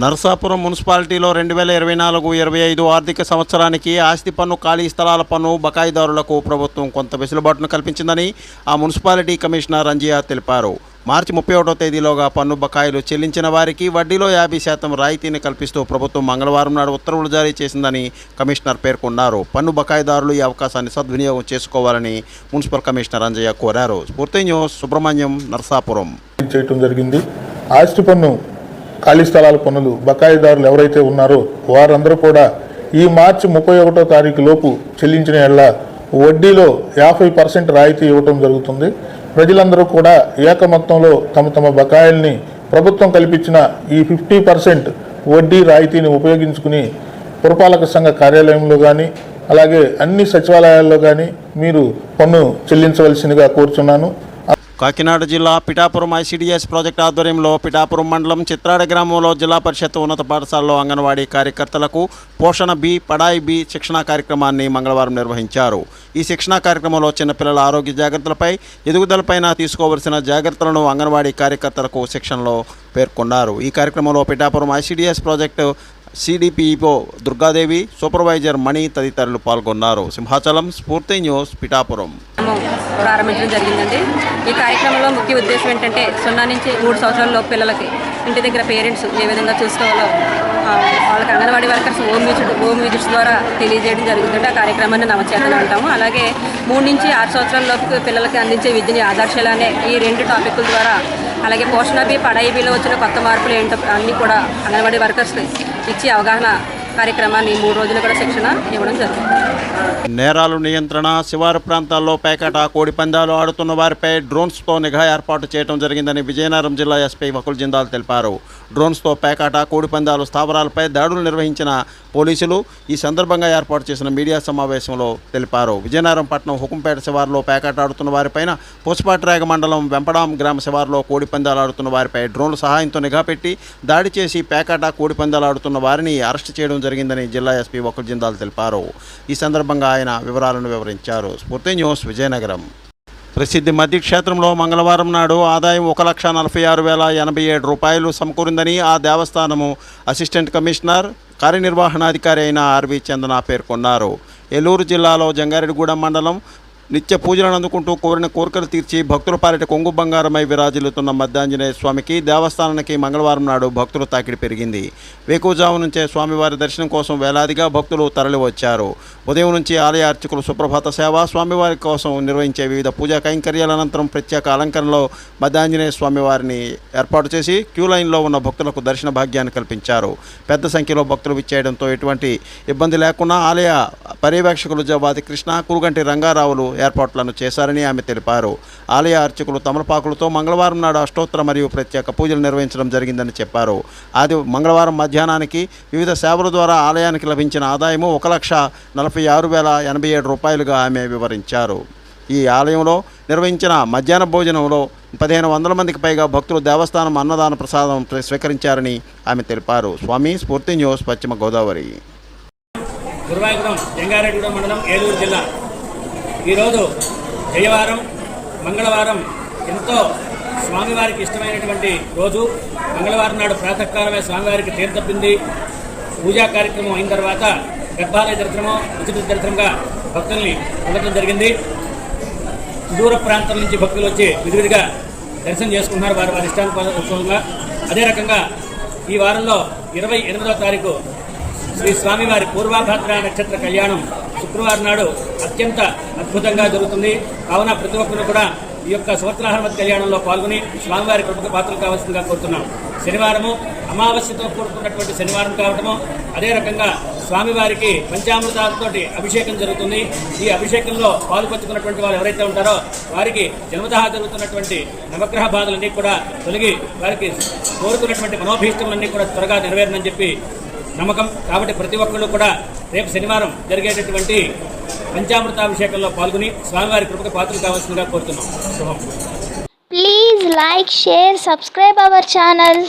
నరసాపురం మున్సిపాలిటీలో రెండు వేల ఇరవై నాలుగు ఇరవై ఐదు ఆర్థిక సంవత్సరానికి ఆస్తి పన్ను ఖాళీ స్థలాల పన్ను బకాయిదారులకు ప్రభుత్వం కొంత వెసులుబాటును కల్పించిందని ఆ మున్సిపాలిటీ కమిషనర్ రంజియా తెలిపారు. మార్చి ముప్పై ఒకటో తేదీలోగా పన్ను బకాయిలు చెల్లించిన వారికి వడ్డీలో యాభై శాతం రాయితీని కల్పిస్తూ ప్రభుత్వం మంగళవారం నాడు ఉత్తర్వులు జారీ చేసిందని కమిషనర్ పేర్కొన్నారు. పన్ను బకాయిదారులు ఈ అవకాశాన్ని సద్వినియోగం చేసుకోవాలని మున్సిపల్ కమిషనర్ అంజయ్య కోరారు. స్ఫూర్తి న్యూస్ సుబ్రహ్మణ్యం నరసాపురం. చేయటం జరిగింది. ఆస్తి పన్ను ఖాళీ స్థలాల పనులు బకాయిదారులు ఎవరైతే ఉన్నారో వారందరూ కూడా ఈ మార్చి ముప్పై ఒకటో తారీఖు లోపు చెల్లించిన ఎడల వడ్డీలో యాభై పర్సెంట్ రాయితీ ఇవ్వటం జరుగుతుంది. ప్రజలందరూ కూడా ఏక మొత్తంలో తమ తమ బకాయిల్ని ప్రభుత్వం కల్పించిన ఈ ఫిఫ్టీ పర్సెంట్ వడ్డీ రాయితీని ఉపయోగించుకుని పురపాలక సంఘ కార్యాలయంలో కానీ అలాగే అన్ని సచివాలయాల్లో కానీ మీరు పన్ను చెల్లించవలసిందిగా కోరుచున్నాను. కాకినాడ జిల్లా పిఠాపురం ఐసీడీఎస్ ప్రాజెక్ట్ ఆధ్వర్యంలో పిఠాపురం మండలం చిత్రాడ గ్రామంలో జిల్లా పరిషత్ ఉన్నత పాఠశాలలో అంగన్వాడీ కార్యకర్తలకు పోషణ బి పడాయి బి శిక్షణా కార్యక్రమాన్ని మంగళవారం నిర్వహించారు. ఈ శిక్షణా కార్యక్రమంలో చిన్నపిల్లల ఆరోగ్య జాగ్రత్తలపై ఎదుగుదలపైన తీసుకోవలసిన జాగ్రత్తలను అంగన్వాడీ కార్యకర్తలకు శిక్షణలో పేర్కొన్నారు. ఈ కార్యక్రమంలో Pithapuram ICDS project CDPO Durgadevi supervisor Mani తదితరులు పాల్గొన్నారు. సింహాచలం స్ఫూర్తి న్యూస్ పిఠాపురం. ప్రారంభించడం జరిగిందండి. ఈ కార్యక్రమంలో ముఖ్య ఉద్దేశం ఏంటంటే సున్నా నుంచి మూడు సంవత్సరాల పిల్లలకి ఇంటి దగ్గర పేరెంట్స్ ఏ విధంగా చూసుకోవాలో వాళ్ళకి anganwadi workers home visit home visits ద్వారా తెలియజేయడం జరుగుతుంది ఆ కార్యక్రమాన్ని నవచేతన అంటాము. అలాగే మూడు నుంచి ఆరు సంవత్సరాల లోపు పిల్లలకి అందించే విద్యని ఆదర్శాలు ఈ రెండు టాపిక్ల ద్వారా అలాగే పోషణ బి పడాయి బిలో వచ్చిన కొత్త మార్పులు ఏంటో అన్నీ కూడా అంగన్వాడీ వర్కర్స్కి ఇచ్చి అవగాహన కార్యక్రమాన్ని మూడు రోజులు కూడా శిక్షణ ఇవ్వడం జరుగుతుంది. నేరాలు నియంత్రణ శివారు ప్రాంతాల్లో పేకాట కోడి పందాలు ఆడుతున్న వారిపై డ్రోన్స్తో నిఘా ఏర్పాటు చేయడం జరిగిందని విజయనగరం జిల్లా ఎస్పీ వకుల్ జిందాల్ తెలిపారు. డ్రోన్స్తో పేకాట కోడి పందాలు స్థావరాలపై దాడులు నిర్వహించిన పోలీసులు ఈ సందర్భంగా ఏర్పాటు చేసిన మీడియా సమావేశంలో తెలిపారు. విజయనగరం పట్టణం హుకుంపేట శివారులో పేకాట ఆడుతున్న వారిపైన పోసుపాటిరేగ మండలం వెంపడాం గ్రామ శివారులో కోడి పందాలు ఆడుతున్న వారిపై డ్రోన్ల సహాయంతో నిఘా పెట్టి దాడి చేసి పేకాట కోడి పందాలు ఆడుతున్న వారిని అరెస్ట్ చేయడం జరిగిందని జిల్లా ఎస్పీ వకుల్ జిందాల్ తెలిపారు. ఈ సందర్భంగా ఆయన వివరాలను వివరించారు. స్ఫూర్తి న్యూస్ విజయనగరం. ప్రసిద్ధి మధ్య క్షేత్రంలో మంగళవారం నాడు ఆదాయం ఒక లక్ష నలభై ఆరు వేల ఎనభై ఏడు రూపాయలు సమకూరిందని ఆ దేవస్థానము అసిస్టెంట్ కమిషనర్ కార్యనిర్వహణాధికారి అయిన ఆర్వి చందన పేర్కొన్నారు. ఏలూరు జిల్లాలో జంగారెడ్డిగూడెం మండలం నిత్య పూజలను అందుకుంటూ కోరిన కోరికలు తీర్చి భక్తుల పాలిట కొంగు బంగారమై విరాజిల్లుతున్న మధ్యాంజనేయ స్వామికి దేవస్థానానికి మంగళవారం నాడు భక్తుల తాకిడి పెరిగింది. వేకుజావు నుంచే స్వామివారి దర్శనం కోసం వేలాదిగా భక్తులు తరలివచ్చారు. ఉదయం నుంచి ఆలయ అర్చకులు సుప్రభాత సేవ స్వామివారి కోసం నిర్వహించే వివిధ పూజా కైంకర్యాల అనంతరం ప్రత్యేక అలంకరణలో మధ్యాంజనేయ స్వామివారిని ఏర్పాటు చేసి క్యూ లైన్లో ఉన్న భక్తులకు దర్శన భాగ్యాన్ని కల్పించారు. పెద్ద సంఖ్యలో భక్తులు విచ్చేయడంతో ఎటువంటి ఇబ్బంది లేకుండా ఆలయ పర్యవేక్షకులు జవాది కృష్ణ కురుగంటి రంగారావులు ఏర్పాట్లను చేశారని ఆమె తెలిపారు. ఆలయ అర్చకులు తమలపాకులతో మంగళవారం నాడు అష్టోత్తర మరియు ప్రత్యేక పూజలు నిర్వహించడం జరిగిందని చెప్పారు. ఆది మంగళవారం మధ్యాహ్నానికి వివిధ సేవల ద్వారా ఆలయానికి లభించిన ఆదాయము ఒక లక్ష నలభై ఆరు వేల ఎనభై ఏడు రూపాయలుగా ఆమె వివరించారు. ఈ ఆలయంలో నిర్వహించిన మధ్యాహ్న భోజనంలో పదిహేను వందల మందికి పైగా భక్తులు దేవస్థానం అన్నదాన ప్రసాదం స్వీకరించారని ఆమె తెలిపారు. స్వామి స్ఫూర్తి న్యూస్ పశ్చిమ గోదావరి. గురువాయుగూడెం జంగారెడ్డిగూడెం మండలం ఏలూరు జిల్లా. ఈరోజు జయవారం మంగళవారం ఎంతో స్వామివారికి ఇష్టమైనటువంటి రోజు. మంగళవారం నాడు ప్రాతకాలమే స్వామివారికి తీర్థపింది పూజా కార్యక్రమం అయిన తర్వాత గర్భాలయ దర్శనము ఉచిత దర్శనంగా భక్తుల్ని వెళ్ళడం జరిగింది. దూర ప్రాంతం నుంచి భక్తులు వచ్చి విధివిధిగా దర్శనం చేసుకున్నారు వారి వారి ఇష్టానుసారంగా. అదే రకంగా ఈ వారంలో ఇరవై ఎనిమిదవ తారీఖు శ్రీ స్వామివారి పూర్వాభాద్ర నక్షత్ర కళ్యాణం శుక్రవారం నాడు అత్యంత అద్భుతంగా జరుగుతుంది. కావున ప్రతి ఒక్కరు కూడా ఈ యొక్క సువత్రాహర్మతి కళ్యాణంలో పాల్గొని స్వామివారి కృపకు పాత్రలు కావాల్సిందిగా కోరుతున్నాం. శనివారము అమావాస్యతో కూడుకున్నటువంటి శనివారం కావటము అదే రకంగా స్వామివారికి పంచామృతాలతోటి అభిషేకం జరుగుతుంది. ఈ అభిషేకంలో పాల్పంచుకున్నటువంటి వారు ఎవరైతే ఉంటారో వారికి జన్మతహా జరుగుతున్నటువంటి నవగ్రహ బాధలన్నీ కూడా తొలగి వారికి కోరుకున్నటువంటి మనోభీష్టములన్నీ కూడా త్వరగా నెరవేరనని చెప్పి నమ్మకం కాబట్టి ప్రతి ఒక్కళ్ళు కూడా రేపు శనివారం జరిగేటటువంటి పంచామృతాభిషేకంలో పాల్గొని స్వామివారి కృపకు పాత్రలు కావాల్సిందిగా కోరుతున్నాం శుభం like share subscribe our channel.